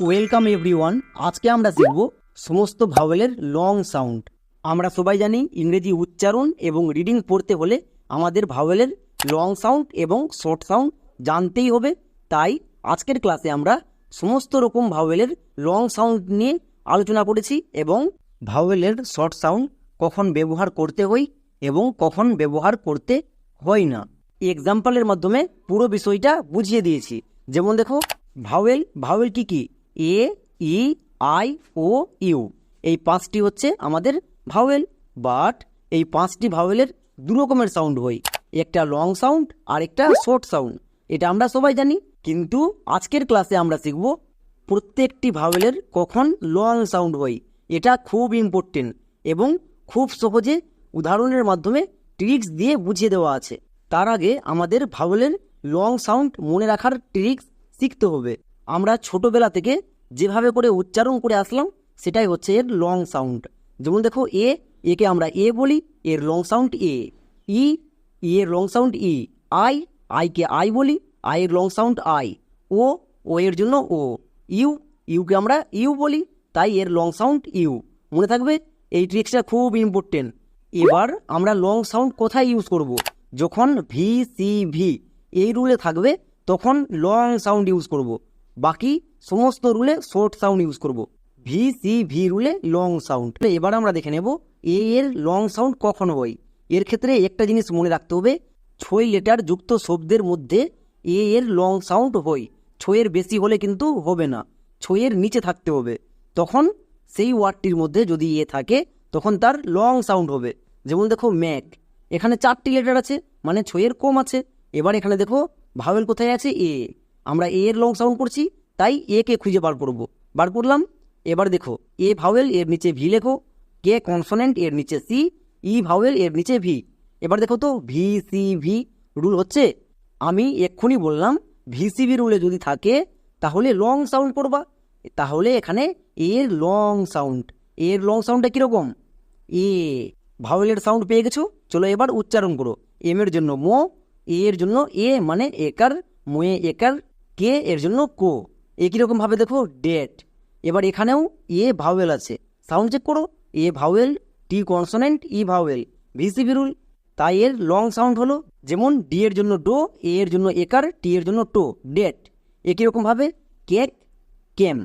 Welcome everyone আজকে আমরা শিখব সমস্ত ভাওয়েলের লং সাউন্ড আমরা সবাই জানি ইংরেজি উচ্চারণ এবং রিডিং পড়তে হলে আমাদের ভাওয়েলের লং সাউন্ড এবং শর্ট সাউন্ড জানতেই হবে। তাই আজকের ক্লাসে আমরা সমস্ত রকম ভাওয়েলের লং সাউন্ড নিয়ে আলোচনা করেছি এবং ভাওয়েলের শর্ট সাউন্ড কখন ব্যবহার করতে হয় এবং কখন ব্যবহার করতে হয় না। এক্সাম্পলের মাধ্যমে পুরো বিষয়টা বুঝিয়ে দিয়েছি। যেমন দেখো ভাওয়েল ভাওয়েল কি কি? A, E, I, O, U. এই পাঁচটি হচ্ছে আমাদের ভাওয়েল বাট এই পাঁচটি ভাওয়েলের দু রকমের সাউন্ড হয়। একটা লং সাউন্ড আর একটা শর্ট সাউন্ড এটা আমরা সবাই জানি, কিন্তু আজকের ক্লাসে আমরা শিখব প্রত্যেকটি ভাওয়েলের কখন লং সাউন্ড হয়। এটা খুব ইম্পর্টেন্ট এবং খুব সহজে উদাহরণের মাধ্যমে ট্রিক্স দিয়ে বুঝিয়ে দেওয়া আছে। তার আগে আমাদের ভাওয়েলের লং সাউন্ড মনে রাখার ট্রিক্স শিখতে হবে। আমরা ছোটবেলা থেকে যেভাবে করে উচ্চারণ করে আসলাম, সেটাই হচ্ছে এর লং সাউন্ড যেমন দেখো, এ, একে আমরা এ বলি, এর লং সাউন্ড এ। ই এর লং সাউন্ড ই। আই, আইকে আই বলি, আই এর long sound I. O O এর জন্য ও। ইউ, ইউকে আমরা ইউ বলি, তাই এর লং সাউন্ড ইউ। মনে থাকবে, এই ট্রিক্সটা খুব ইম্পর্টেন্ট এবার আমরা লং সাউন্ড কোথায় ইউজ করব? যখন ভি সি ভি এই রুলে থাকবে, তখন লং সাউন্ড ইউজ করব। বাকি সমস্ত রুলে শর্ট সাউন্ড ইউজ করব। ভি সি ভি রুলে লং সাউন্ড এবার আমরা দেখে নেব এ এর লং সাউন্ড কখন হয়। এর ক্ষেত্রে একটা জিনিস মনে রাখতে হবে, ছয় লেটার যুক্ত শব্দের মধ্যে এ এর লং সাউন্ড হয়। ছয়ের বেশি হলে কিন্তু হবে না, ছয়ের নিচে থাকতে হবে। তখন সেই ওয়ার্ডটির মধ্যে যদি এ থাকে, তখন তার লং সাউন্ড হবে। যেমন দেখো ম্যাক, এখানে চারটি লেটার আছে মানে ছয়ের কম আছে। এবার এখানে দেখো ভাওয়েল কোথায় আছে? এ আমরা এ এর লং সাউন্ড করছি তাই এ কে খুঁজে বার করব। বার করলাম, এবার দেখো এ ভাওয়েল এর নিচে ভি লেখো কে কনসোনেন্ট এর নিচে সি ই ভাওয়েল এর নিচে ভি এবার দেখো তো ভি সি ভি রুল হচ্ছে? আমি এক্ষুনি বললাম ভিসিবি রুলে যদি থাকে, তাহলে লং সাউন্ড করবা তাহলে এখানে এর লং সাউন্ড এর লং সাউন্ডটা কীরকম? এ ভাওয়েলের সাউন্ড পেয়ে গেছো? চলো এবার উচ্চারণ করো। এম এর জন্য মো এ এর জন্য এ মানে একার মোয়ে একার কে এর জন্য কো? একই রকম ভাবে দেখো? ডেট। এবার এখানেও এ ভাওয়েল আছে। সাউন্ড চেক করো। A vowel, T consonant, E vowel. VCV rule তাই এর লং সাউন্ড হলো যেমন ডি এর জন্য ডো, এ এর জন্য একার, টি এর জন্য টো। ডেট। একই রকমভাবে কেক, কেম।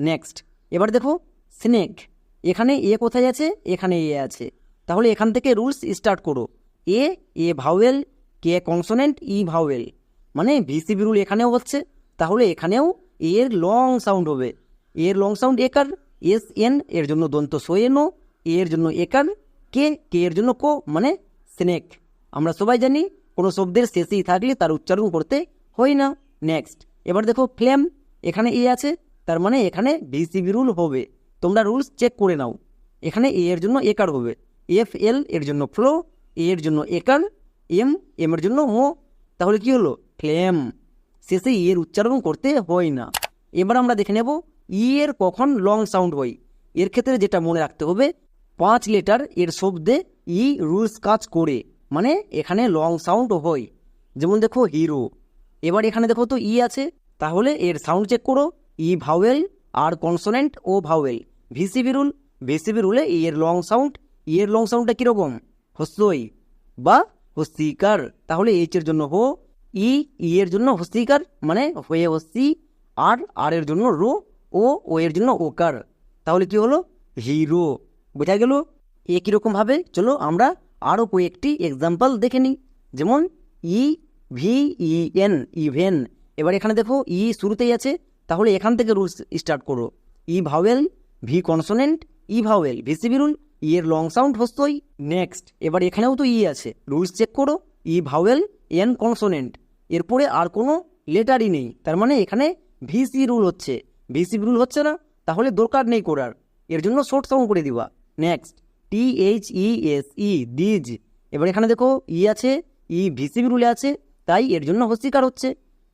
নেক্সট। এবার দেখো, স্নেক। এখানে এ কোথায় আছে? এখানে এ আছে। তাহলে এখান থেকে রুলস স্টার্ট করো। A A vowel, K consonant, E vowel. মানে ভিসিবি রুল এখানেও হচ্ছে, তাহলে এখানেও এর লং সাউন্ড হবে। এর লং সাউন্ড একার এস এন এর জন্য দন্ত সোয়েনো এর জন্য একার কে কে এর জন্য কো মানে স্নেক আমরা সবাই জানি, কোনো শব্দের শেষেই থাকলে তার উচ্চারণ করতে হয় না। নেক্সট এবার দেখো ফ্লেম এখানে এ আছে, তার মানে এখানে ভিসিবি রুল হবে। তোমরা রুলস চেক করে নাও। এখানে এ এর জন্য একার হবে। এফ এল এর জন্য ফ্লো এ এর জন্য একার এম এম এর জন্য মো তাহলে কি হলো? ফ্লেম শেষে এর উচ্চারণ করতে হয় না। এবার আমরা দেখে নেব, ই এর কখন লং সাউন্ড হয়। এর ক্ষেত্রে যেটা মনে রাখতে হবে, পাঁচ লেটার এর শব্দে ই রুলস কাজ করে মানে এখানে লং সাউন্ড হয়। যেমন দেখো হিরো এবার এখানে দেখো তো ই আছে, তাহলে এর সাউন্ড চেক করো, E vowel R consonant O vowel VCV rule VCV রুলে E এর লং সাউন্ড ই এর লং সাউন্ডটা কীরকম? হস্যই বা হস্তিকার। তাহলে এইচ এর জন্য হো ই ই এর জন্য হস্তিকার মানে হয়ে হস্তি আর আর এর জন্য রো, ও ও এর জন্য ওকার। তাহলে কি হলো? হিরো বোঝা গেল? এ কীরকমভাবে চলো আমরা আরও কয়েকটি এক্সাম্পল দেখে নিই। যেমন, E, V, E, N, even. এবার এখানে দেখো, ই শুরুতেই আছে। তাহলে এখান থেকে রুলস স্টার্ট করো। E vowel, V consonant, E vowel VCV rule E এর লং সাউন্ড হস্তই, নেক্সট। এবার এখানেও তো ই আছে। রুলস চেক করো। E vowel, N consonant. এরপরে আর কোনো লেটারই নেই। তার মানে এখানে ভিসি রুল হচ্ছে। ভিসি রুল হচ্ছে না, তাহলে দরকার নেই করার। এর জন্য শর্ট সং করে দিবা। Next T H E S E these এবার এখানে দেখো ই আছে ই ভিসিবি রুলে আছে, তাই এর জন্য হস্তিকার হচ্ছে।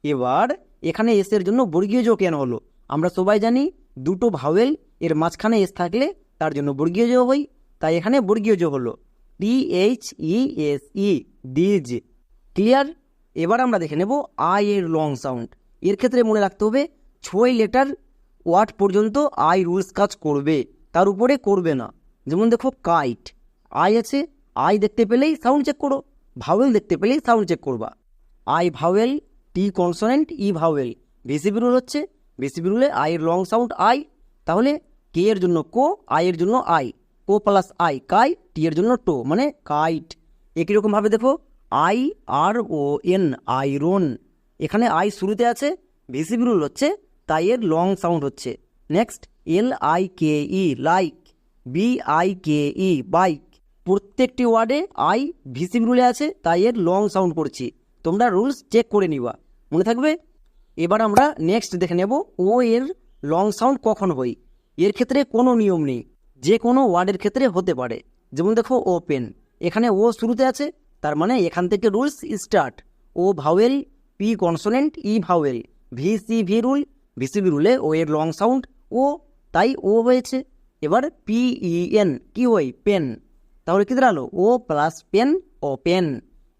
এবার এখানে এস এর জন্য বর্গীয় যোগ কেন হলো? আমরা সবাই জানি দুটো ভাওয়েল, এর মাঝখানে এস থাকলে তার জন্য বর্গীয় যোগ হই তাই এখানে বর্গীয় যোগ হলো। T H E S E these clear এবার আমরা দেখে নেব আই এর লং সাউন্ড এর ক্ষেত্রে মনে রাখতে হবে, ছয় লেটার ওয়াট পর্যন্ত আই রুলস কাজ করবে, তার উপরে করবে না। যেমন দেখো কাইট আই আছে আই দেখতে পেলেই সাউন্ড চেক করো ভাওয়েল দেখতে পেলেই সাউন্ড চেক করবা। I vowel T consonant E vowel VCB rule হচ্ছে ভিসিবি রুলে আই এর লং সাউন্ড আই তাহলে কে এর জন্য কো আই এর জন্য আই কো প্লাস আই কাই টি এর জন্য টো মানে কাইট একই রকমভাবে দেখো I R O N iron এখানে আই শুরুতে আছে ভিসিবি রুল হচ্ছে, তাই এর লং সাউন্ড হচ্ছে। Next L I K E like B I K E bike প্রত্যেকটি ওয়ার্ডে আই ভিসিবি রুলে আছে, তাই এর লং সাউন্ড করছি তোমরা রুলস চেক করে নিবা। মনে থাকবে? এবার আমরা নেক্সট দেখে নেব, ও এর লং সাউন্ড কখন হই এর ক্ষেত্রে কোনো নিয়ম নেই, যে কোনো ওয়ার্ডের ক্ষেত্রে হতে পারে। যেমন দেখো ওপেন এখানে ও শুরুতে আছে তার মানে এখান থেকে rules start O vowel P consonant E vowel V C V rule VCV রুলে O এর লং সাউন্ড ও তাই ও হয়েছে। এবার পি ই এন কি হই পেন তাহলে কি দাঁড়াল? ও প্লাস পেন ও পেন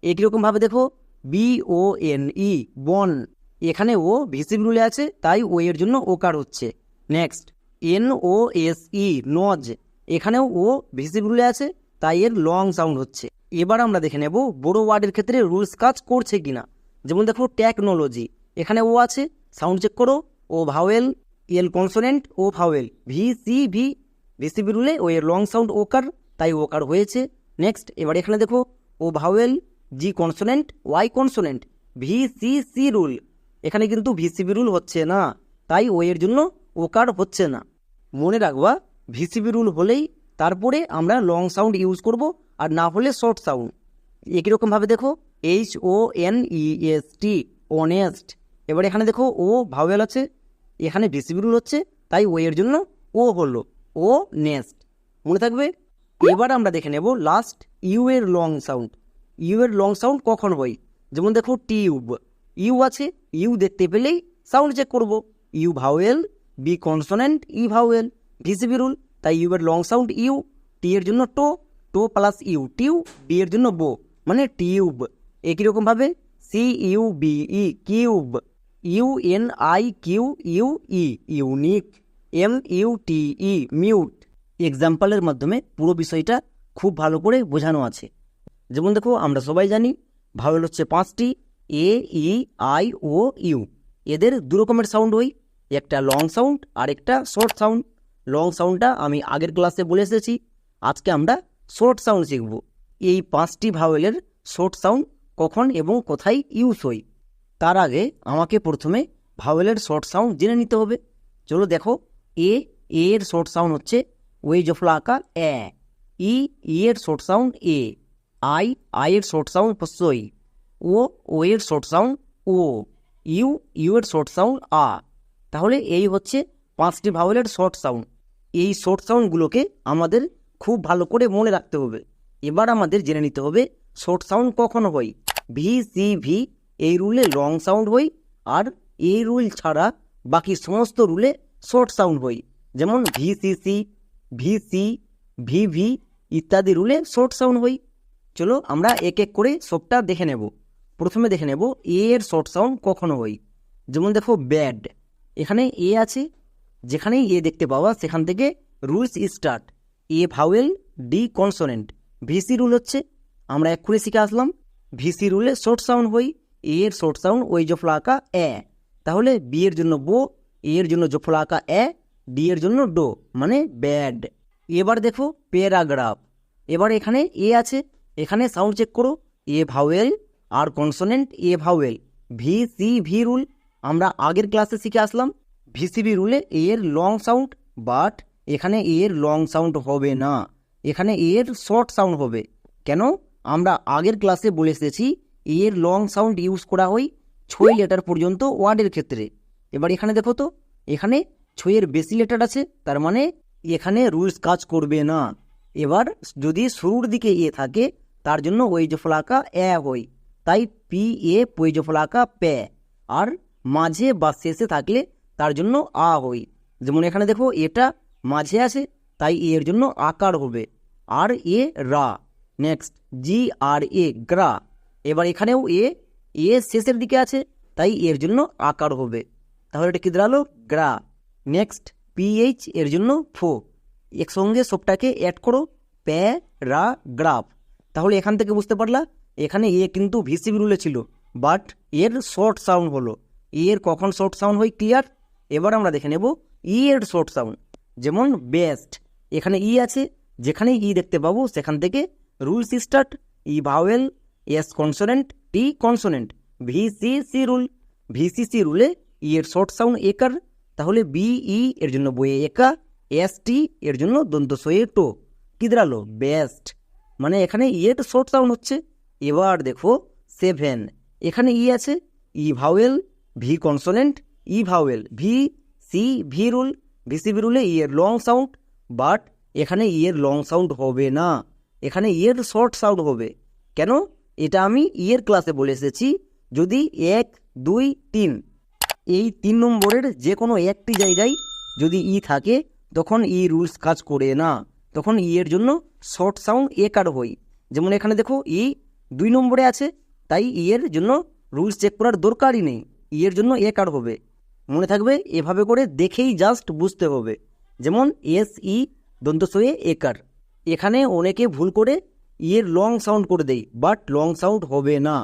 একই রকমভাবে দেখো? বি ও এন ই বন এখানে ও ভিসিবি রুলে আছে, তাই ও এর জন্য ওকার হচ্ছে। Next N O S E nose. এখানেও ও ভিসিবি রুলে আছে, তাই এর লং সাউন্ড হচ্ছে। এবার আমরা দেখে নেব বড় ওয়ার্ডের ক্ষেত্রে রুলস কাজ করছে কিনা। যেমন দেখো টেকনোলজি এখানে ও আছে সাউন্ড চেক করো, O vowel L consonant O vowel V C V VCV রুলে O এর লং সাউন্ড ওকার তাই ওকার হয়েছে। নেক্সট এবার এখানে দেখো, O vowel G consonant Y consonant V C C rule এখানে কিন্তু ভিসিবি রুল হচ্ছে না, তাই ও এর জন্য ওকার হচ্ছে না। মনে রাখবা ভিসিবি রুল হলেই তারপরে আমরা লং সাউন্ড ইউজ করব আর না হলে শর্ট সাউন্ড একই রকমভাবে দেখো H O N E S T honest এবার এখানে দেখো ও ভাওয়েল আছে, এখানে ভিসিবি রুল হচ্ছে, তাই ও এর জন্য ও হলো ও নেস্ট মনে থাকবে? এবার আমরা দেখে নেব লাস্ট ইউ এর লং সাউন্ড ইউ এর লং সাউন্ড কখন হয়? যেমন দেখো টিউব ইউ আছে ইউ দেখতে পেলেই সাউন্ড চেক করব। U vowel B consonant E vowel VCV rule তাই ইউ এর লং সাউন্ড ইউ টি এর জন্য টো টো প্লাস ইউ, টিউ বি এর জন্য বো মানে টিউব। একই রকমভাবে C U B E cube. U N I Q U E unique M U T E mute এক্সাম্পলের মাধ্যমে পুরো বিষয়টা খুব ভালো করে বোঝানো আছে। যেমন দেখো, আমরা সবাই জানি ভাওয়েল হচ্ছে পাঁচটি এ ই আই ও ইউ এদের দু রকমের সাউন্ড হয় একটা লং সাউন্ড আর একটা শর্ট সাউন্ড লং সাউন্ডটা আমি আগের ক্লাসে বলে এসেছি, আজকে আমরা শর্ট সাউন্ড শিখব। এই পাঁচটি ভাওয়েলের শর্ট সাউন্ড কখন এবং কোথায় ইউজ হয়? তার আগে আমাকে প্রথমে ভাওয়েলের শর্ট সাউন্ড জেনে নিতে হবে। চলো দেখো এ এর শর্ট সাউন্ড হচ্ছে ওই জফলা আঁকা এ ই এর শর্ট সাউন্ড এ আই এর শর্ট সাউন্ড পসই ও ও এর short sound O U U এর শর্ট সাউন্ড আ তাহলে এই হচ্ছে পাঁচটি ভাওয়েলের শর্ট সাউন্ড এই শর্ট সাউন্ডগুলোকে আমাদের খুব ভালো করে মনে রাখতে হবে। এবার আমাদের জেনে নিতে হবে শর্ট সাউন্ড কখন হয়? ভি সি ভি এই রুলে লং সাউন্ড হয় আর এই রুল ছাড়া বাকি সমস্ত রুলে শর্ট সাউন্ড হয়। যেমন V C C V C V V ইত্যাদি রুলে শর্ট সাউন্ড হয়। চলো আমরা এক এক করে সবটা দেখে নেব। প্রথমে দেখে নেব এ এর শর্ট সাউন্ড কখনো হয়? যেমন দেখো ব্যাড এখানে এ আছে, যেখানেই এ দেখতে পাওয়া, সেখান থেকে rules start A vowel D consonant. VC rule হচ্ছে, আমরা এক্ষুনি শিখে আসলাম। ভিসি রুলে শর্ট সাউন্ড হই, এ এর শর্ট সাউন্ড, ওই জফলা আঁকা এ। তাহলে বি এর জন্য বো, এ এর জন্য জফলা আঁকা এ, ডি এর জন্য ডো মানে ব্যাড। এবার দেখো প্যারাগ্রাফ। এবার এখানে এ আছে, এখানে সাউন্ড চেক করো, A vowel R consonant A vowel. V, C, V rule, আমরা আগের ক্লাসে শিখে আসলাম। ভিসিবি রুলে এ এর লং সাউন্ড, বাট এখানে এর লং সাউন্ড হবে না। এখানে এর শর্ট সাউন্ড হবে। কেন? আমরা আগের ক্লাসে বলে এসেছি, এর লং সাউন্ড ইউজ করা হয় ছয় লেটার পর্যন্ত ওয়ার্ডের ক্ষেত্রে। এবার এখানে দেখো তো, এখানে ছয়ের বেশি লেটার আছে, তার মানে এখানে রুলস কাজ করবে না। এবার যদি শুরুর দিকে এ থাকে, তার জন্য যে ফলাকা এ হয়। তাই পি এ যে ফলাকা পে। আর মাঝে বা শেষে থাকলে তার জন্য আ হই যেমন এখানে দেখো, এটা মাঝে আছে, তাই এর জন্য আকার হবে। আর এ রা। নেক্সট জি আর এ গ্রা। এবার এখানেও এ এ শেষের দিকে আছে, তাই এর জন্য আকার হবে। তাহলে এটা কি দাঁড়াল? গ্রা। নেক্সট পিএইচ এর জন্য ফো। একসঙ্গে সবটাকে অ্যাড করো। প্যা রা গ্রাফ তাহলে এখান থেকে বুঝতে পারলা, এখানে এ কিন্তু ভিসিবি রুলে ছিল। বাট এর শর্ট সাউন্ড হলো। এর কখন শর্ট সাউন্ড হয় ক্লিয়ার এবার আমরা দেখে নেব ই এর শর্ট সাউন্ড যেমন বেস্ট। এখানে ই আছে যেখানে ই দেখতে পাবো, সেখান থেকে rules start, E vowel, S consonant, T consonant, V C C rule. VCC রুলে E এর শর্ট সাউন্ড একার, তাহলে বি, ই এর জন্য বইয়ে একা, এস, টি এর জন্য দন্ত সয়ে টো। কি দাঁড়াল? বেস্ট। মানে এখানে ই এর শর্ট সাউন্ড হচ্ছে। এবার দেখো, সেভেন। এখানে ই আছে, E vowel, V consonant, E vowel, V C, V rule. VCV রুলে E এর লং সাউন্ড বাট এখানে ই এর লং সাউন্ড হবে না। এখানে ই এর শর্ট সাউন্ড হবে। কেন? এটা আমি ই এর ক্লাসে বলে এসেছি, যদি এক, দুই, তিন, এই তিন নম্বরের যে কোনো একটি জায়গায় যদি ই থাকে, তখন ই রুলস কাজ করে না। তখন ই এর জন্য শর্ট সাউন্ড এ কার হই যেমন এখানে দেখো, ই দুই নম্বরে আছে, তাই ই এর জন্য রুলস চেক করার দরকারই নেই। ই এর জন্য এ কার হবে। মনে থাকবে এভাবে করে দেখেই জাস্ট বুঝতে হবে। যেমন এস ই দন্তসয়ে একার। এখানে অনেকে ভুল করে ইয়ের লং সাউন্ড করে দেয় বাট লং সাউন্ড হবে না।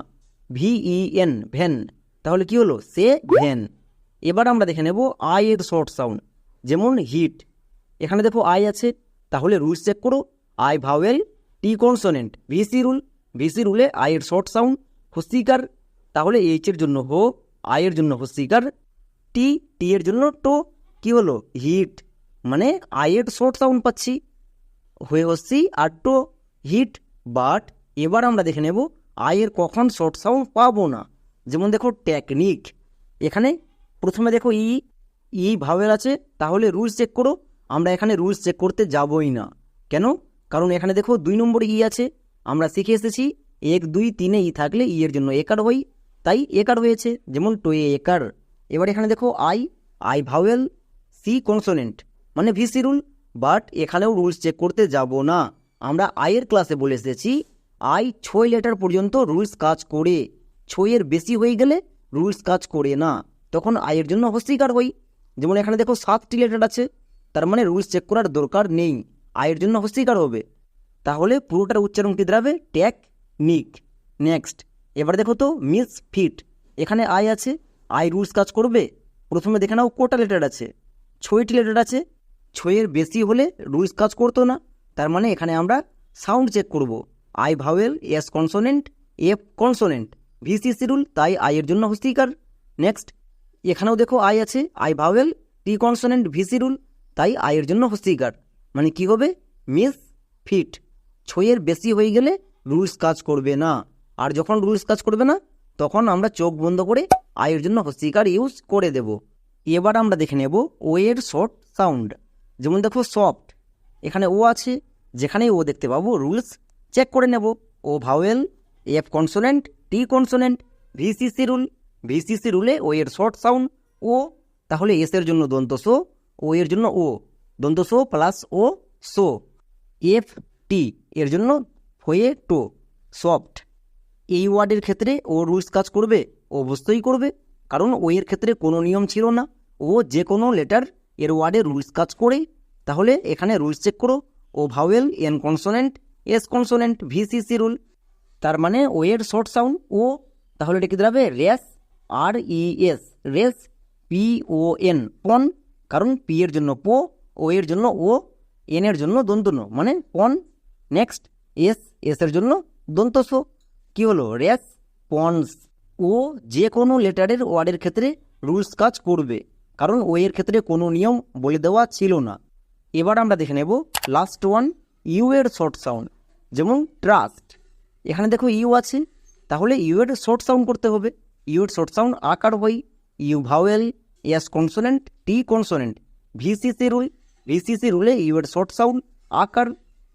ভি ই এন ভ্যান। তাহলে কি হলো? সে ভ্যান। এবার আমরা দেখে নেব আই এর শর্ট সাউন্ড যেমন হিট এখানে দেখো আই আছে, তাহলে রুলস চেক করো। I vowel T consonant VC rule VC রুলে I এর শর্ট সাউন্ড হস্তিকার তাহলে এইচ এর জন্য হো আই এর জন্য হস্তিকার টি টি এর জন্য টো কি হলো হিট মানে আই এর শর্ট সাউন্ড পাচ্ছি হয়ে হচ্ছি আর টো হিট বাট এবার আমরা দেখে নেব আয়ের কখন শর্ট সাউন্ড পাবো না যেমন দেখো টেকনিক এখানে প্রথমে দেখো ই ই ভাবের আছে তাহলে রুলস চেক করো আমরা এখানে রুলস চেক করতে যাবই না কেন কারণ এখানে দেখো দুই নম্বর ই আছে আমরা শিখে এসেছি এক দুই তিনে ই থাকলে ই এর জন্য একার হই তাই একার হয়েছে যেমন টোয়ে একার এবার এখানে দেখো I I vowel C consonant মানে ভিসি রুল বাট এখানেও রুলস চেক করতে যাব না। আমরা আয়ের ক্লাসে বলে এসেছি আই ছয় লেটার পর্যন্ত রুলস কাজ করে। ছয়ের বেশি হয়ে গেলে রুলস কাজ করে না। তখন আয়ের জন্য হস্তিকার হই। যেমন এখানে দেখো সাতটি লেটার আছে, তার মানে রুলস চেক করার দরকার নেই। আয়ের জন্য হস্তিকার হবে। তাহলে পুরোটার উচ্চারণ কি দাঁড়াবে? ট্যাক নিক নেক্সট এবার দেখো তো মিস ফিট এখানে আই আছে আই রুলস কাজ করবে? প্রথমে দেখে নাও কোটা লেটার আছে। ছয়টি লেটার আছে। ছয়ের বেশি হলে রুলস কাজ করতো না। তার মানে এখানে আমরা সাউন্ড চেক করব। I vowel, S consonant, F consonant. VCC rule, তাই আইয়ের জন্য হস্তিকার নেক্সট, এখানেও দেখো আই আছে। I vowel, T consonant, VC rule, তাই আয়ের জন্য হস্তিকার মানে কি হবে? Misfit. ছয়ের বেশি হয়ে গেলে রুলস কাজ করবে না। আর যখন রুলস কাজ করবে না তখন আমরা চোখ বন্ধ করে আয়ের জন্য হস্তিকার ইউজ করে দেব। এবার আমরা দেখে নেব ও এর শর্ট সাউন্ড। যেমন দেখো, সফট। এখানে ও আছে, যেখানেই ও দেখতে পাবো, রুলস চেক করে নেব। O vowel, F consonant, T consonant, VCC rule. VCC রুলে O এর শর্ট সাউন্ড, ও। তাহলে এস এর জন্য দন্ত সো, ও এর জন্য ও। দন্ত সো প্লাস ও সো। এফ টি এর জন্য হয়ে টো, সফট। এই ওয়ার্ডের ক্ষেত্রে ও রুলস কাজ করবে অবশ্যই করবে। কারণ ও এর ক্ষেত্রে কোনো নিয়ম ছিল না। ও যে কোনো লেটার এর ওয়ার্ডে রুলস কাজ করে। তাহলে এখানে রুলস চেক করো। O vowel, N consonant, S consonant, VCC rule. তার মানে ও এর শর্ট সাউন্ড ও, তাহলে এটা কি দাঁড়াবে? রেস, আর ই এস, রেস, পি ও এন, পন। কারণ পি এর জন্য পো, ও এর জন্য ও, এন এর জন্য দন্তন মানে পন, নেক্সট, এস এস এর জন্য দন্তসো কি হলো? Race, ponds. ও যে কোনো লেটারের ওয়ার্ডের ক্ষেত্রে রুলস কাজ করবে। কারণ ও এর ক্ষেত্রে কোনো নিয়ম বলে দেওয়া ছিল না। এবার আমরা দেখে নেব লাস্ট ওয়ান ইউ এর শর্ট সাউন্ড যেমন ট্রাস্ট এখানে দেখো ইউ আছে। তাহলে ইউ এর শর্ট সাউন্ড করতে হবে। ইউ এর শর্ট সাউন্ড আকার হই U vowel S consonant T consonant VCC rule VCC রুলে U এর শর্ট সাউন্ড আকার।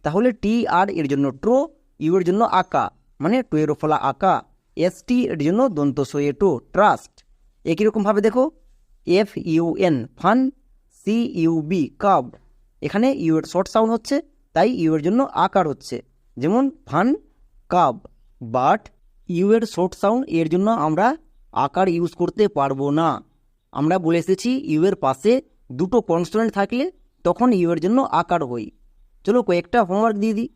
তাহলে টি আর এর জন্য ট্রো ইউ এর জন্য আকা মানে টু এর ফলা আকা, এস টি এর জন্য দন্ত সয়ে টু ট্রাস্ট। একই রকমভাবে দেখো, F U N, fun, C U B, cub. এখানে ইউ এর শর্ট সাউন্ড হচ্ছে, তাই ইউ এর জন্য আকার হচ্ছে। যেমন ফান, কাব। বাট ইউ এর শর্ট সাউন্ড এর জন্য আমরা আকার ইউজ করতে পারব না। আমরা বলে এসেছি, ইউ এর পাশে দুটো কনস্ট্যান্ট থাকলে তখন ইউ এর জন্য আকার হই। চলো কয়েকটা হোমওয়ার্ক দিয়ে দিই।